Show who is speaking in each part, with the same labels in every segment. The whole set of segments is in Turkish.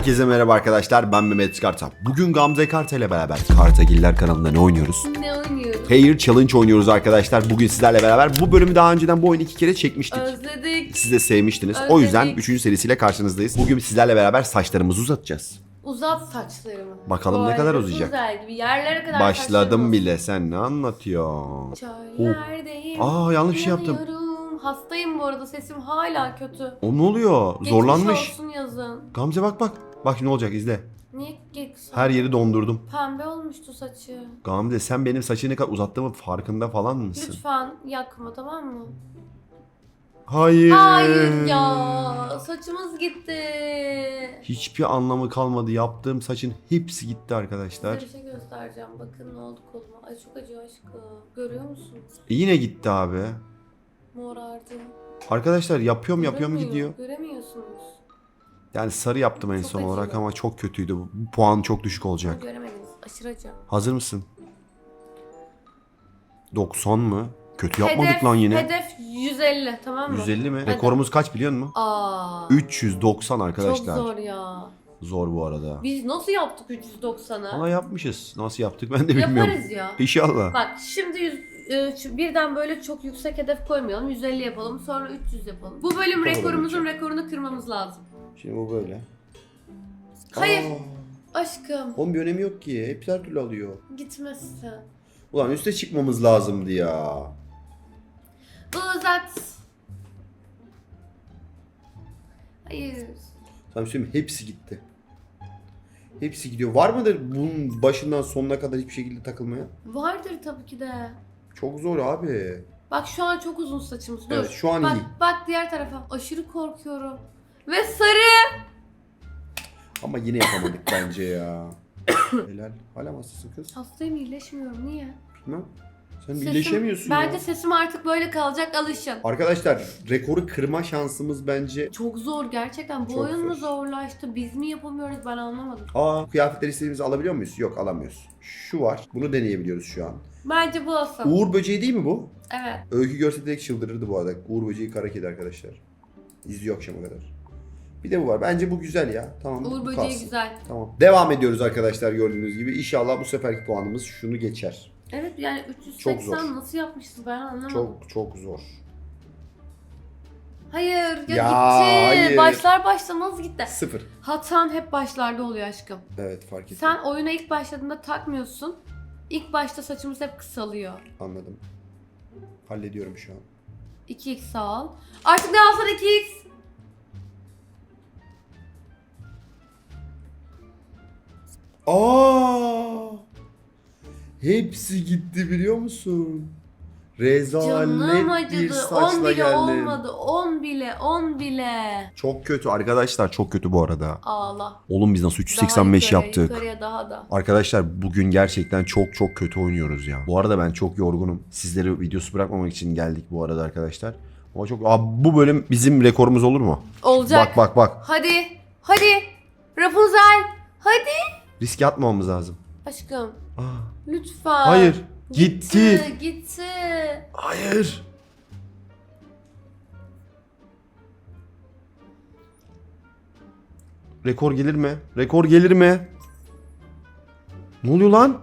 Speaker 1: Herkese merhaba arkadaşlar ben Mehmet Kartal. Bugün Gamze Kartal ile beraber Kartagiller kanalında ne oynuyoruz?
Speaker 2: Ne oynuyoruz?
Speaker 1: Hair Challenge oynuyoruz arkadaşlar. Bugün sizlerle beraber bu bölümü daha önceden bu oyunu iki kere çekmiştik.
Speaker 2: Özledik.
Speaker 1: Siz de sevmiştiniz. O
Speaker 2: Özledik.
Speaker 1: yüzden 3. serisiyle karşınızdayız. Bugün sizlerle beraber saçlarımızı uzatacağız.
Speaker 2: Uzat saçlarımı.
Speaker 1: Bakalım ne
Speaker 2: Böyle
Speaker 1: kadar uzayacak.
Speaker 2: Güzel gibi yerlere kadar
Speaker 1: Başladım bile. Sen ne anlatıyorsun?
Speaker 2: Çöllerdeyim.
Speaker 1: Aa, yanlış bir şey yaptım.
Speaker 2: Hastayım bu arada sesim hala kötü.
Speaker 1: O ne oluyor?
Speaker 2: Geçmiş
Speaker 1: Zorlanmış.
Speaker 2: olsun yazın.
Speaker 1: Gamze bak bak. Bak ne olacak izle.
Speaker 2: Niye geçsin?
Speaker 1: Her yeri dondurdum.
Speaker 2: Pembe olmuştu saçı.
Speaker 1: Gamze sen benim saçını ne kadar uzattığımın farkında falan mısın?
Speaker 2: Lütfen yakma tamam mı?
Speaker 1: Hayır.
Speaker 2: Hayır ya saçımız gitti.
Speaker 1: Hiçbir anlamı kalmadı. Yaptığım saçın hepsi gitti arkadaşlar.
Speaker 2: Size bir şey göstereceğim. Bakın ne oldu koluma. Ay çok acıyor aşkım. Görüyor musun?
Speaker 1: E yine gitti abi.
Speaker 2: Morardı.
Speaker 1: Arkadaşlar yapıyorum yapıyorum
Speaker 2: Göremiyor-
Speaker 1: gidiyor.
Speaker 2: Göremiyorsunuz.
Speaker 1: Yani sarı yaptım en
Speaker 2: Çok
Speaker 1: son
Speaker 2: acıyor.
Speaker 1: olarak ama çok kötüydü. Bu puan çok düşük olacak.
Speaker 2: Göremediniz. Aşırı acı.
Speaker 1: Hazır mısın? 90 mı? Kötü yapmadık
Speaker 2: hedef,
Speaker 1: lan yine.
Speaker 2: Hedef 150 tamam mı?
Speaker 1: 150 mi?
Speaker 2: Hadi.
Speaker 1: Rekorumuz kaç biliyor musun?
Speaker 2: Aa.
Speaker 1: 390 arkadaşlar.
Speaker 2: Çok zor ya.
Speaker 1: Zor bu arada.
Speaker 2: Biz nasıl yaptık 390'ı?
Speaker 1: Ama yapmışız. Nasıl yaptık ben de bilmiyorum.
Speaker 2: Yaparız ya.
Speaker 1: İnşallah.
Speaker 2: Bak şimdi yüz, e, şu- birden böyle çok yüksek hedef koymayalım. 150 yapalım sonra 300 yapalım. Bu bölüm
Speaker 1: Tamam,
Speaker 2: rekorumuzun rekorunu kırmamız lazım.
Speaker 1: Şimdi bu böyle.
Speaker 2: Hayır
Speaker 1: Aa,
Speaker 2: aşkım
Speaker 1: onun bir önemi yok ki. Hep her türlü alıyor.
Speaker 2: gitmezsin.
Speaker 1: Ulan üste çıkmamız lazımdı ya.
Speaker 2: Uzat. Hayır.
Speaker 1: Şey söyleyeyim mi? Hepsi gitti. Hepsi gidiyor. Var mıdır bunun başından sonuna kadar hiçbir şekilde takılmayan?
Speaker 2: Vardır tabii ki de.
Speaker 1: Çok zor abi.
Speaker 2: Bak şu an çok uzun saçımız. Dur.
Speaker 1: Evet, şu an
Speaker 2: bak,
Speaker 1: iyi.
Speaker 2: Bak diğer tarafa. Aşırı korkuyorum. Ve sarı.
Speaker 1: Ama yine yapamadık bence ya. Helal. Hala mı hastasın kız?
Speaker 2: Hastayım iyileşmiyorum. Niye?
Speaker 1: Bilmem. Sen
Speaker 2: Sesim-
Speaker 1: birleşemiyorsun
Speaker 2: Bence
Speaker 1: ya.
Speaker 2: sesim artık böyle kalacak alışın.
Speaker 1: Arkadaşlar rekoru kırma şansımız bence...
Speaker 2: Çok zor gerçekten. Bu
Speaker 1: Çok
Speaker 2: oyun mu
Speaker 1: zor.
Speaker 2: zorlaştı? Biz mi yapamıyoruz? Ben anlamadım.
Speaker 1: Aa kıyafetleri istediğimizi alabiliyor muyuz? Yok alamıyoruz. Şu var. Bunu deneyebiliyoruz şu an.
Speaker 2: Bence bu olsun.
Speaker 1: Uğur böceği değil mi bu?
Speaker 2: Evet.
Speaker 1: Öykü görse direkt çıldırırdı bu arada. Uğur böceği kara kedi arkadaşlar. İzliyor akşama kadar. Bir de bu var. Bence bu güzel ya. Tamam.
Speaker 2: Uğur
Speaker 1: bu
Speaker 2: böceği
Speaker 1: kalsın.
Speaker 2: güzel.
Speaker 1: Tamam. Devam ediyoruz arkadaşlar gördüğünüz gibi. İnşallah bu seferki puanımız şunu geçer.
Speaker 2: Evet yani
Speaker 1: Çok
Speaker 2: 380
Speaker 1: zor.
Speaker 2: nasıl yapmışız ben anlamadım.
Speaker 1: Çok çok zor.
Speaker 2: Hayır ya,
Speaker 1: Ya,
Speaker 2: gitti.
Speaker 1: hayır.
Speaker 2: Başlar başlamaz gitti.
Speaker 1: Sıfır.
Speaker 2: Hatan hep başlarda oluyor aşkım.
Speaker 1: Evet fark ettim.
Speaker 2: Sen oyuna ilk başladığında takmıyorsun. İlk başta saçımız hep kısalıyor.
Speaker 1: Anladım. Hallediyorum şu an.
Speaker 2: 2x sağ ol. Artık ne alsan 2x.
Speaker 1: Aa! Hepsi gitti biliyor musun? Rezalet bir
Speaker 2: acıdı. 10
Speaker 1: saçla
Speaker 2: bile
Speaker 1: geldim.
Speaker 2: olmadı. 10 bile 10 bile.
Speaker 1: Çok kötü arkadaşlar çok kötü bu arada.
Speaker 2: Ağla.
Speaker 1: Oğlum biz nasıl
Speaker 2: Daha
Speaker 1: 385
Speaker 2: yukarıya,
Speaker 1: yaptık?
Speaker 2: Yukarıya daha da.
Speaker 1: Arkadaşlar bugün gerçekten çok çok kötü oynuyoruz ya. Bu arada ben çok yorgunum. Sizleri videosu bırakmamak için geldik bu arada arkadaşlar. Ama çok Abi bu bölüm bizim rekorumuz olur mu?
Speaker 2: Olacak.
Speaker 1: Bak bak bak.
Speaker 2: Hadi. Hadi. Rapunzel. Hadi.
Speaker 1: Riske atmamamız lazım.
Speaker 2: Aşkım.
Speaker 1: Aa,
Speaker 2: Lütfen.
Speaker 1: hayır. Gitti.
Speaker 2: Gitti. Gitti.
Speaker 1: Hayır. Rekor gelir mi? Rekor gelir mi? Ne oluyor lan?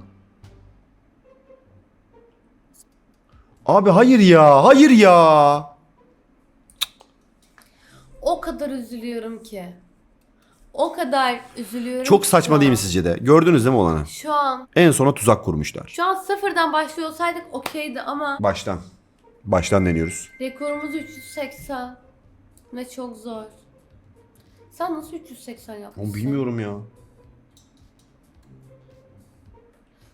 Speaker 1: Abi hayır ya. Hayır ya.
Speaker 2: O kadar üzülüyorum ki. O kadar üzülüyorum
Speaker 1: Çok
Speaker 2: ki
Speaker 1: saçma
Speaker 2: şu
Speaker 1: değil
Speaker 2: an.
Speaker 1: mi sizce de? Gördünüz değil mi olanı?
Speaker 2: Şu an.
Speaker 1: En sona tuzak kurmuşlar.
Speaker 2: Şu an sıfırdan başlıyor olsaydık okeydi ama
Speaker 1: Baştan. Baştan deniyoruz.
Speaker 2: rekorumuz 380. Ve çok zor. Sen nasıl 380 yapmışsın?
Speaker 1: Ama bilmiyorum ya.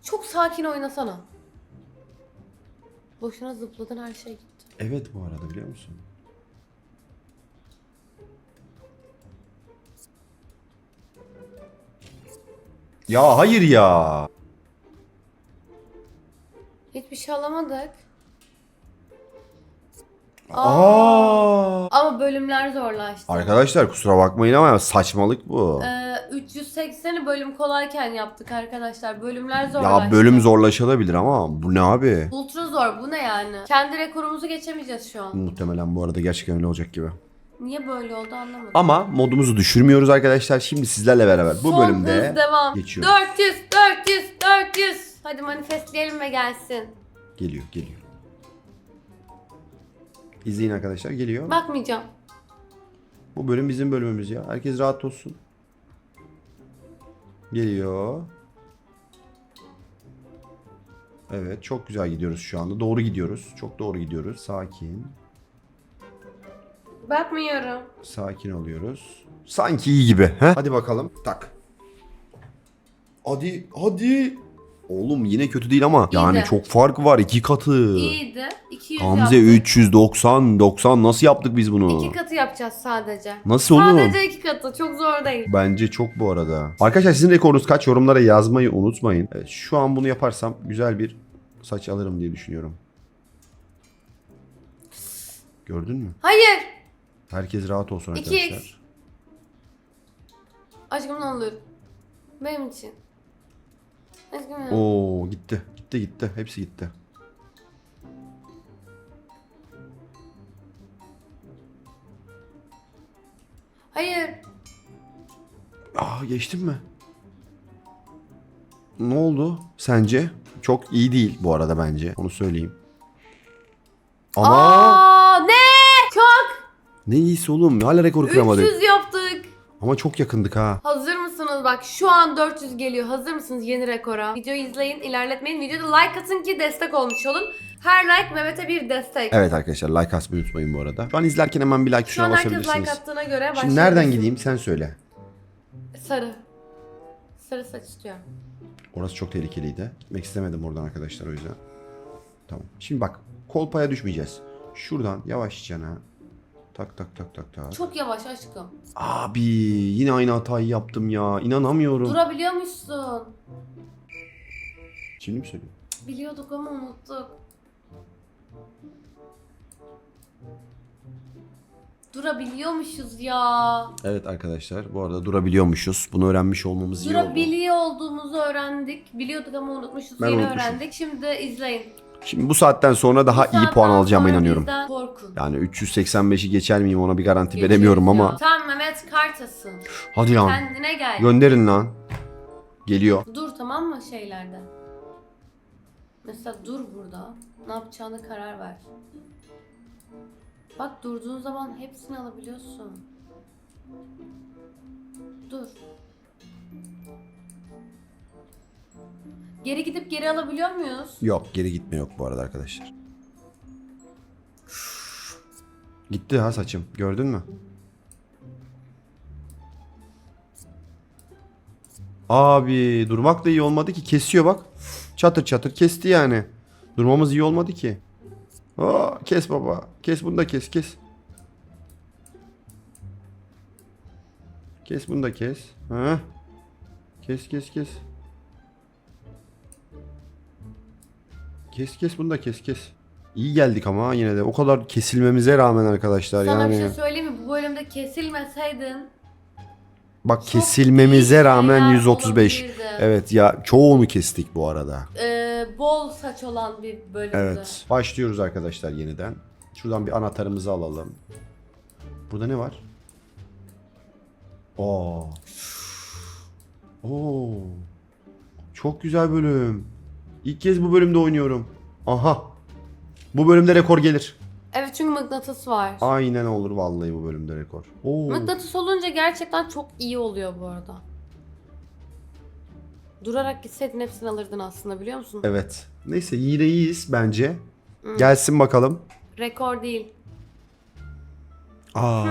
Speaker 2: Çok sakin oynasana. Boşuna zıpladın her şey gitti.
Speaker 1: Evet bu arada biliyor musun? Ya hayır ya.
Speaker 2: Hiçbir şey alamadık.
Speaker 1: Aa.
Speaker 2: Ama bölümler zorlaştı.
Speaker 1: Arkadaşlar kusura bakmayın ama saçmalık bu.
Speaker 2: Ee, 380'i bölüm kolayken yaptık arkadaşlar. Bölümler zorlaştı.
Speaker 1: Ya bölüm zorlaşabilir ama bu ne abi?
Speaker 2: Ultra zor bu ne yani? Kendi rekorumuzu geçemeyeceğiz şu an.
Speaker 1: Muhtemelen bu arada gerçekten öyle olacak gibi.
Speaker 2: Niye böyle oldu anlamadım.
Speaker 1: Ama modumuzu düşürmüyoruz arkadaşlar. Şimdi sizlerle beraber bu
Speaker 2: Son
Speaker 1: bölümde
Speaker 2: hız devam.
Speaker 1: geçiyor.
Speaker 2: 400, 400, 400. Hadi manifestleyelim ve gelsin.
Speaker 1: Geliyor, geliyor. İzleyin arkadaşlar geliyor.
Speaker 2: Bakmayacağım.
Speaker 1: Bu bölüm bizim bölümümüz ya. Herkes rahat olsun. Geliyor. Evet çok güzel gidiyoruz şu anda. Doğru gidiyoruz. Çok doğru gidiyoruz. Sakin.
Speaker 2: Bakmıyorum.
Speaker 1: Sakin oluyoruz. Sanki iyi gibi. He? Hadi bakalım. Tak. Hadi hadi. Oğlum yine kötü değil ama. Yani
Speaker 2: İyiydi.
Speaker 1: çok fark var. iki katı.
Speaker 2: İyiydi. 200
Speaker 1: Hamze
Speaker 2: yaptık.
Speaker 1: 390 90 nasıl yaptık biz bunu?
Speaker 2: İki katı yapacağız sadece.
Speaker 1: Nasıl oğlum?
Speaker 2: Sadece iki katı. Çok zor değil.
Speaker 1: Bence çok bu arada. Arkadaşlar sizin rekorunuz kaç? Yorumlara yazmayı unutmayın. Evet, şu an bunu yaparsam güzel bir saç alırım diye düşünüyorum. Gördün mü?
Speaker 2: Hayır.
Speaker 1: Herkes rahat olsun
Speaker 2: 2x.
Speaker 1: arkadaşlar.
Speaker 2: Aşkım ne olur. Benim için. Aşkım ya.
Speaker 1: Oo gitti. Gitti gitti. Hepsi gitti.
Speaker 2: Hayır.
Speaker 1: Aa geçtim mi? Ne oldu sence? Çok iyi değil bu arada bence. Onu söyleyeyim. Ama
Speaker 2: Aa ne?
Speaker 1: Ne iyisi oğlum. Hala rekoru kıramadık.
Speaker 2: 300 yaptık.
Speaker 1: Ama çok yakındık ha.
Speaker 2: Hazır mısınız? Bak şu an 400 geliyor. Hazır mısınız yeni rekora? Videoyu izleyin, ilerletmeyin. Videoda like atın ki destek olmuş olun. Her like Mehmet'e bir destek.
Speaker 1: Evet arkadaşlar like atmayı unutmayın bu arada. Şu an izlerken hemen bir like
Speaker 2: Şu
Speaker 1: tuşuna
Speaker 2: an herkes
Speaker 1: basabilirsiniz.
Speaker 2: like attığına göre başlayabiliriz.
Speaker 1: Şimdi nereden gideyim sen söyle.
Speaker 2: Sarı. Sarı saç istiyorum.
Speaker 1: Orası çok tehlikeliydi. Gitmek istemedim oradan arkadaşlar o yüzden. Tamam. Şimdi bak kolpaya düşmeyeceğiz. Şuradan yavaşça tak tak tak tak tak.
Speaker 2: Çok yavaş aşkım.
Speaker 1: Abi yine aynı hatayı yaptım ya. İnanamıyorum.
Speaker 2: Durabiliyormuşsun.
Speaker 1: Şimdi mi söyleyeyim?
Speaker 2: Biliyorduk ama unuttuk. Durabiliyormuşuz ya.
Speaker 1: Evet arkadaşlar bu arada durabiliyormuşuz. Bunu öğrenmiş olmamız iyi oldu.
Speaker 2: Durabiliyor olduğumuzu öğrendik. Biliyorduk ama unutmuşuz.
Speaker 1: Ben
Speaker 2: Yeni
Speaker 1: unutmuşum.
Speaker 2: öğrendik. Şimdi izleyin.
Speaker 1: Şimdi bu saatten sonra daha iyi puan alacağıma inanıyorum.
Speaker 2: Korkun.
Speaker 1: Yani 385'i geçer miyim ona bir garanti
Speaker 2: Geçeriz
Speaker 1: veremiyorum
Speaker 2: ya.
Speaker 1: ama.
Speaker 2: Sen Mehmet Kartas'ın.
Speaker 1: Hadi lan.
Speaker 2: Kendine gel.
Speaker 1: Gönderin lan. Geliyor.
Speaker 2: dur tamam mı şeylerde? Mesela dur burada. Ne yapacağını karar ver. Bak durduğun zaman hepsini alabiliyorsun. Dur. Geri gidip geri alabiliyor muyuz?
Speaker 1: Yok geri gitme yok bu arada arkadaşlar. Gitti ha saçım. Gördün mü? Abi durmak da iyi olmadı ki. Kesiyor bak. Çatır çatır kesti yani. Durmamız iyi olmadı ki. Aa, kes baba. Kes bunu da kes kes. Kes bunu da kes. Ha? Kes kes kes. Kes kes bunu da kes kes. İyi geldik ama yine de o kadar kesilmemize rağmen arkadaşlar
Speaker 2: Sana
Speaker 1: yani.
Speaker 2: bir şey söyleyeyim mi? Bu bölümde kesilmeseydin
Speaker 1: Bak
Speaker 2: çok
Speaker 1: kesilmemize
Speaker 2: iyi
Speaker 1: rağmen
Speaker 2: şeyler
Speaker 1: 135.
Speaker 2: olabilirdi.
Speaker 1: Evet ya çoğunu kestik bu arada.
Speaker 2: Ee, bol saç olan bir bölümdü.
Speaker 1: Evet. Başlıyoruz arkadaşlar yeniden. Şuradan bir anahtarımızı alalım. Burada ne var? Oo. Oo. Çok güzel bölüm. İlk kez bu bölümde oynuyorum. Aha. Bu bölümde rekor gelir.
Speaker 2: Evet çünkü mıknatıs var.
Speaker 1: Aynen olur vallahi bu bölümde rekor. Oo.
Speaker 2: Mıknatıs olunca gerçekten çok iyi oluyor bu arada. Durarak gitseydin hepsini alırdın aslında biliyor musun?
Speaker 1: Evet. Neyse yine iyiyiz bence. Gelsin bakalım.
Speaker 2: Rekor değil.
Speaker 1: Aa.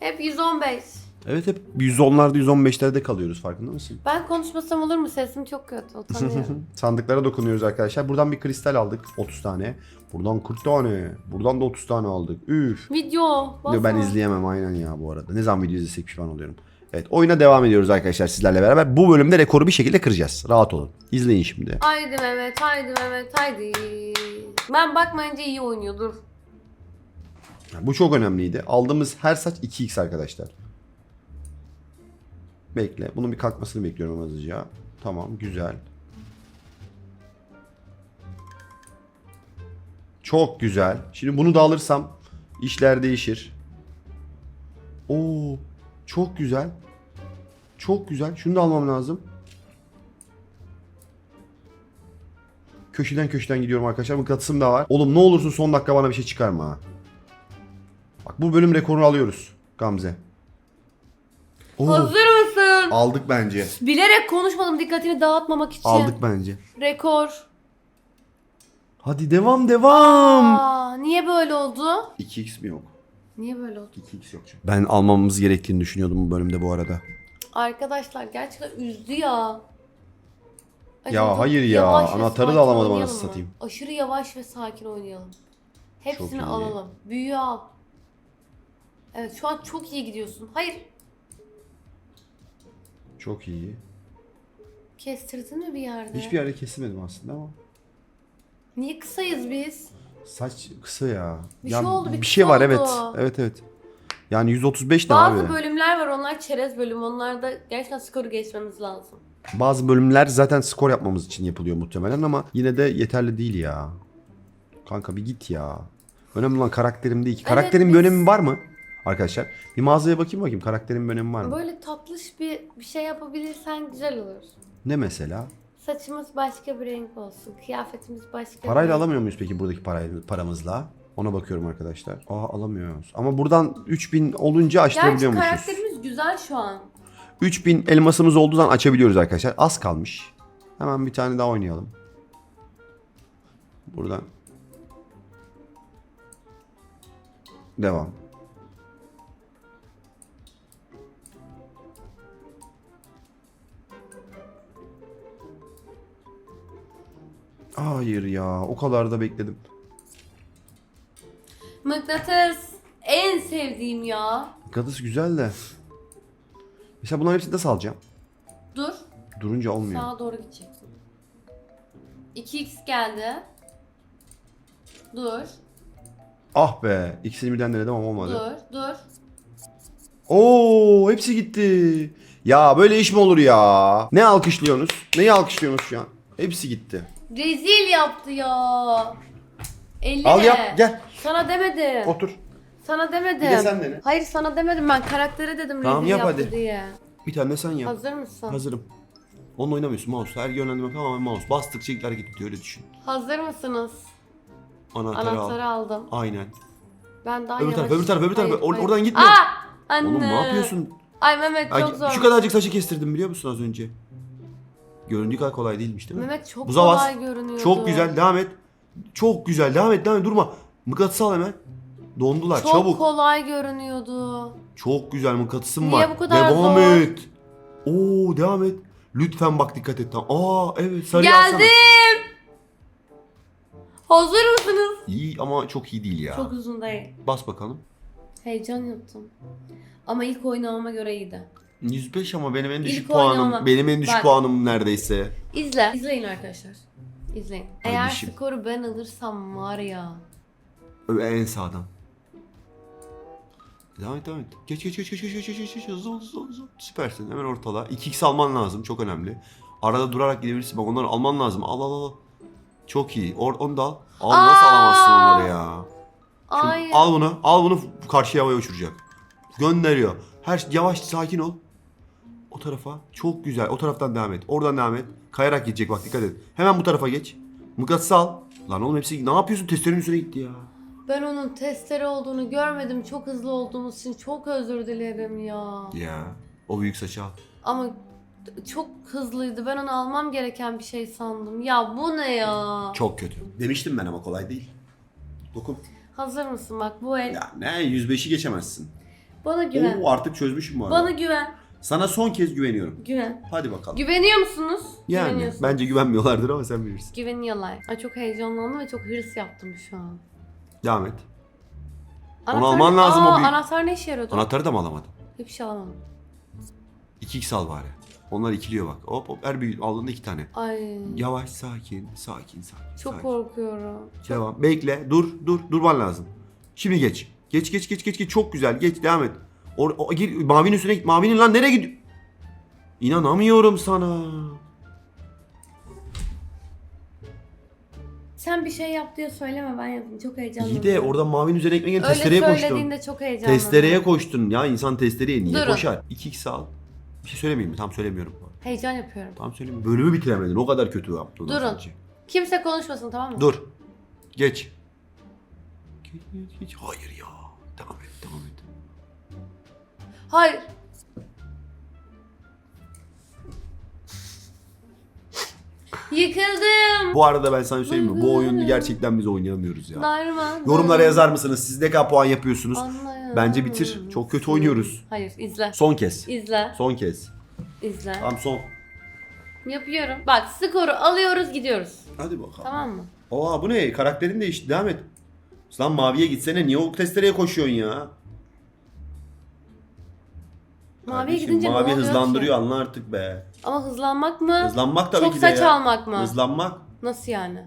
Speaker 2: Hep 115.
Speaker 1: Evet hep 110'larda 115'lerde kalıyoruz farkında mısın?
Speaker 2: Ben konuşmasam olur mu? Sesim çok kötü. Utanıyorum.
Speaker 1: Sandıklara dokunuyoruz arkadaşlar. Buradan bir kristal aldık. 30 tane. Buradan 40 tane. Buradan da 30 tane aldık. Üf.
Speaker 2: Video. Basma.
Speaker 1: ben izleyemem aynen ya bu arada. Ne zaman video izlesek pişman oluyorum. Evet oyuna devam ediyoruz arkadaşlar sizlerle beraber. Bu bölümde rekoru bir şekilde kıracağız. Rahat olun. İzleyin şimdi.
Speaker 2: Haydi Mehmet, haydi Mehmet, haydi. Ben bakmayınca iyi oynuyordur.
Speaker 1: Bu çok önemliydi. Aldığımız her saç 2x arkadaşlar. Bekle. Bunun bir kalkmasını bekliyorum hızlıca. Tamam güzel. Çok güzel. Şimdi bunu da alırsam işler değişir. Oo, çok güzel. Çok güzel. Şunu da almam lazım. Köşeden köşeden gidiyorum arkadaşlar. Mıknatısım da var. Oğlum ne olursun son dakika bana bir şey çıkarma. Bak bu bölüm rekorunu alıyoruz Gamze. Oo,
Speaker 2: Hazır mısın?
Speaker 1: Aldık bence.
Speaker 2: Bilerek konuşmadım dikkatini dağıtmamak için.
Speaker 1: Aldık bence.
Speaker 2: Rekor.
Speaker 1: Hadi devam devam.
Speaker 2: Aa, niye böyle oldu?
Speaker 1: 2x mi yok?
Speaker 2: Niye böyle oldu?
Speaker 1: 2x yok çünkü. Ben almamamız gerektiğini düşünüyordum bu bölümde bu arada.
Speaker 2: Arkadaşlar gerçekten üzdü ya.
Speaker 1: Ya
Speaker 2: çok
Speaker 1: hayır ya,
Speaker 2: yavaş ve
Speaker 1: anahtarı da
Speaker 2: sakin
Speaker 1: alamadım
Speaker 2: oynayalım
Speaker 1: anasını
Speaker 2: mı?
Speaker 1: satayım.
Speaker 2: Aşırı yavaş ve sakin oynayalım. Hepsini
Speaker 1: iyi.
Speaker 2: alalım. Büyüğü al. Evet şu an çok iyi gidiyorsun. Hayır.
Speaker 1: Çok iyi.
Speaker 2: Kestirdin mi bir yerde?
Speaker 1: Hiçbir yerde kesilmedim aslında ama.
Speaker 2: Niye kısayız biz?
Speaker 1: Saç kısa ya.
Speaker 2: Bir
Speaker 1: ya
Speaker 2: şey oldu, bir
Speaker 1: bir şey var evet.
Speaker 2: oldu.
Speaker 1: Evet evet. Yani 135 ne
Speaker 2: Bazı
Speaker 1: abi?
Speaker 2: bölümler var onlar çerez bölüm. Onlarda gerçekten skoru geçmemiz lazım.
Speaker 1: Bazı bölümler zaten skor yapmamız için yapılıyor muhtemelen ama yine de yeterli değil ya. Kanka bir git ya. Önemli olan karakterim değil ki.
Speaker 2: Evet,
Speaker 1: Karakterin bir
Speaker 2: biz-
Speaker 1: önemi var mı? Arkadaşlar bir mağazaya bakayım bakayım karakterin bir önemi var mı?
Speaker 2: Böyle tatlış bir bir şey yapabilirsen güzel olur.
Speaker 1: Ne mesela?
Speaker 2: Saçımız başka bir renk olsun. Kıyafetimiz başka bir
Speaker 1: Parayla
Speaker 2: renk.
Speaker 1: alamıyor muyuz peki buradaki parayla, paramızla? Ona bakıyorum arkadaşlar. Aa alamıyoruz. Ama buradan 3000 olunca
Speaker 2: Gerçi
Speaker 1: açtırabiliyormuşuz.
Speaker 2: karakterimiz güzel şu an.
Speaker 1: 3000 elmasımız olduğu zaman açabiliyoruz arkadaşlar. Az kalmış. Hemen bir tane daha oynayalım. Buradan. Devam. Hayır ya, o kadar da bekledim.
Speaker 2: Mıknatıs. En sevdiğim ya.
Speaker 1: Gadıs güzel de. Mesela bunların hepsini nasıl alacağım?
Speaker 2: Dur.
Speaker 1: Durunca olmuyor.
Speaker 2: Sağa doğru gideceksin. 2x geldi. Dur.
Speaker 1: Ah be, ikisini birden denedim ama olmadı.
Speaker 2: Dur. Dur.
Speaker 1: Oo hepsi gitti. Ya böyle iş mi olur ya? Ne alkışlıyorsunuz? Neyi alkışlıyorsunuz şu an? Hepsi gitti.
Speaker 2: Rezil yaptı ya. 50
Speaker 1: Al yap gel
Speaker 2: Sana demedim.
Speaker 1: otur.
Speaker 2: Sana demedim.
Speaker 1: Bir de sen dene.
Speaker 2: Hayır sana demedim ben karaktere dedim
Speaker 1: Tamam,
Speaker 2: rezil
Speaker 1: yap
Speaker 2: yaptı
Speaker 1: hadi.
Speaker 2: diye.
Speaker 1: Bir tane de sen yap.
Speaker 2: Hazır mısın?
Speaker 1: Hazırım. Onunla oynamıyorsun mouse. Her yönlendirme tamamen mouse. Bastıkça ilk hareket ediyor öyle düşün.
Speaker 2: Hazır mısınız?
Speaker 1: Anahtarı,
Speaker 2: Anahtarı
Speaker 1: al.
Speaker 2: aldım.
Speaker 1: Aynen.
Speaker 2: Ben daha
Speaker 1: Öbür
Speaker 2: yavaş.
Speaker 1: taraf, öbür taraf, öbür taraf.
Speaker 2: Hayır,
Speaker 1: Or-
Speaker 2: hayır.
Speaker 1: oradan gitme.
Speaker 2: Aa! Anne.
Speaker 1: Oğlum ne yapıyorsun?
Speaker 2: Ay Mehmet
Speaker 1: Ay,
Speaker 2: çok zor.
Speaker 1: şu kadarcık saçı kestirdim biliyor musun az önce? Göründüğü kadar kolay değilmiş değil mi?
Speaker 2: Mehmet çok
Speaker 1: bas.
Speaker 2: kolay görünüyordu.
Speaker 1: Çok güzel devam et. Çok güzel devam et devam et durma. Mıknatısı al hemen. Dondular
Speaker 2: Çok
Speaker 1: çabuk.
Speaker 2: kolay görünüyordu.
Speaker 1: Çok güzel mıknatısım
Speaker 2: Niye
Speaker 1: var.
Speaker 2: bu kadar
Speaker 1: devam
Speaker 2: zor?
Speaker 1: et. Oo devam et. Lütfen bak dikkat et. Aa evet alsana.
Speaker 2: Geldim. Hazır mısınız?
Speaker 1: İyi ama çok iyi değil ya.
Speaker 2: Çok uzun değil.
Speaker 1: Bas bakalım.
Speaker 2: Heyecan yaptım. Ama ilk oynamama göre iyiydi.
Speaker 1: 105 ama benim en düşük
Speaker 2: İlk
Speaker 1: puanım.
Speaker 2: oynama.
Speaker 1: Benim en düşük
Speaker 2: Bak.
Speaker 1: puanım neredeyse.
Speaker 2: İzle. İzleyin arkadaşlar. İzleyin. Eğer
Speaker 1: Kardeşim.
Speaker 2: skoru ben alırsam var ya.
Speaker 1: En sağdan. Devam et devam et. Geç geç geç geç geç geç geç geç hızlı ol, hızlı hızlı. Süpersin hemen ortala. 2x alman lazım çok önemli. Arada durarak gidebilirsin bak onları alman lazım. Al al al. Çok iyi. Or onu da al. Al nasıl alamazsın onları ya. Şimdi al bunu. Al bunu karşı havaya uçuracak. Gönderiyor. Her yavaş sakin ol. O tarafa. Çok güzel. O taraftan devam et. Oradan devam et. Kayarak gidecek bak dikkat et. Hemen bu tarafa geç. Mıknatısı al. Lan oğlum hepsi ne yapıyorsun? Testerenin üstüne gitti ya.
Speaker 2: Ben onun testere olduğunu görmedim. Çok hızlı olduğumuz için çok özür dilerim ya.
Speaker 1: Ya. O büyük saçı al.
Speaker 2: Ama çok hızlıydı. Ben onu almam gereken bir şey sandım. Ya bu ne ya?
Speaker 1: Çok kötü. Demiştim ben ama kolay değil. Dokun.
Speaker 2: Hazır mısın bak bu el.
Speaker 1: Ya ne 105'i geçemezsin.
Speaker 2: Bana güven.
Speaker 1: Oo artık çözmüşüm bu arada.
Speaker 2: Bana güven.
Speaker 1: Sana son kez güveniyorum.
Speaker 2: Güven.
Speaker 1: Hadi bakalım.
Speaker 2: Güveniyor musunuz?
Speaker 1: yani
Speaker 2: Güveniyorsunuz.
Speaker 1: bence güvenmiyorlardır ama sen bilirsin.
Speaker 2: Güveniyorlar. Ay çok heyecanlandım ve çok hırs yaptım şu an.
Speaker 1: Devam et.
Speaker 2: Anahtar-
Speaker 1: alman lazım o
Speaker 2: Aa,
Speaker 1: büyük-
Speaker 2: Anahtar ne işe yarıyordu?
Speaker 1: Anahtarı da mı alamadın?
Speaker 2: Hiçbir şey alamadım.
Speaker 1: 2x al bari. Onlar ikiliyor bak. Hop hop her bir aldığında iki tane.
Speaker 2: Ay.
Speaker 1: Yavaş sakin sakin sakin.
Speaker 2: çok
Speaker 1: sakin.
Speaker 2: korkuyorum. Çok...
Speaker 1: Devam. Bekle. Dur dur durman lazım. Şimdi geç. Geç geç geç geç geç çok güzel. Geç devam et. Or, o, gir mavinin üstüne git. Mavinin lan nereye gidiyor? İnanamıyorum sana.
Speaker 2: Sen bir şey yap diye söyleme ben yapayım. Çok heyecanlıyım.
Speaker 1: İyi de oradan mavinin üzerine ekmeğin
Speaker 2: Öyle
Speaker 1: testereye koştun.
Speaker 2: söylediğinde çok heyecanlıyım.
Speaker 1: Testereye koştun ya insan testereye niye
Speaker 2: Durun.
Speaker 1: koşar? 2x al. Bir şey söylemeyeyim mi? Tam söylemiyorum.
Speaker 2: Heyecan yapıyorum.
Speaker 1: Tam söyleyeyim. Bölümü bitiremedin. O kadar kötü yaptın.
Speaker 2: Durun.
Speaker 1: sadece.
Speaker 2: Kimse konuşmasın tamam mı?
Speaker 1: Dur. Geç, geç, geç. Hayır ya. Devam et, devam et.
Speaker 2: Hayır. Yıkıldım.
Speaker 1: Bu arada ben sana söyleyeyim mi? Bu oyunu gerçekten biz oynayamıyoruz ya.
Speaker 2: Darman.
Speaker 1: Yorumlara yazar mısınız? Siz ne kadar puan yapıyorsunuz?
Speaker 2: Anlayamıyorum.
Speaker 1: Bence bitir. Çok kötü oynuyoruz.
Speaker 2: Hayır izle.
Speaker 1: Son kez.
Speaker 2: İzle.
Speaker 1: Son kez.
Speaker 2: İzle.
Speaker 1: Tamam son.
Speaker 2: Yapıyorum. Bak skoru alıyoruz gidiyoruz.
Speaker 1: Hadi bakalım.
Speaker 2: Tamam mı?
Speaker 1: Oha bu ne? Karakterin değişti. Devam et. Lan maviye gitsene. Niye o testereye koşuyorsun ya?
Speaker 2: Maviye
Speaker 1: Kardeşim,
Speaker 2: gidince ne
Speaker 1: Mavi
Speaker 2: oluyor
Speaker 1: hızlandırıyor
Speaker 2: ki?
Speaker 1: anla artık be.
Speaker 2: Ama hızlanmak mı?
Speaker 1: Hızlanmak tabii
Speaker 2: Çok
Speaker 1: ki de
Speaker 2: saç
Speaker 1: ya.
Speaker 2: almak mı?
Speaker 1: Hızlanmak.
Speaker 2: Nasıl yani?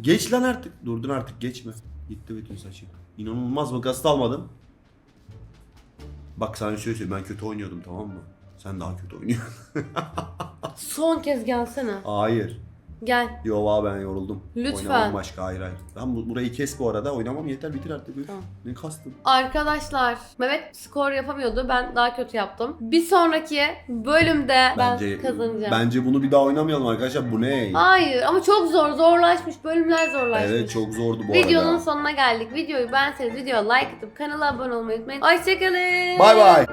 Speaker 1: Geç lan artık. Durdun artık geçme. Gitti bütün saçı. İnanılmaz makas da almadım. Bak sana şöyle söyleyeyim ben kötü oynuyordum tamam mı? Sen daha kötü oynuyorsun.
Speaker 2: Son kez gelsene.
Speaker 1: Hayır.
Speaker 2: Gel.
Speaker 1: Yo valla ben yoruldum.
Speaker 2: Lütfen.
Speaker 1: Oynamam başka hayır hayır. Ben bu, burayı kes bu arada. Oynamam yeter bitir artık. Üf.
Speaker 2: Tamam.
Speaker 1: Ne kastın?
Speaker 2: Arkadaşlar Mehmet skor yapamıyordu. Ben daha kötü yaptım. Bir sonraki bölümde ben kazanacağım.
Speaker 1: Bence bunu bir daha oynamayalım arkadaşlar. Bu ne?
Speaker 2: Hayır ama çok zor. Zorlaşmış. Bölümler zorlaşmış.
Speaker 1: Evet çok zordu bu
Speaker 2: Videonun
Speaker 1: arada.
Speaker 2: sonuna geldik. Videoyu beğenseniz videoya like atıp kanala abone olmayı unutmayın. Hoşçakalın.
Speaker 1: Bay bay.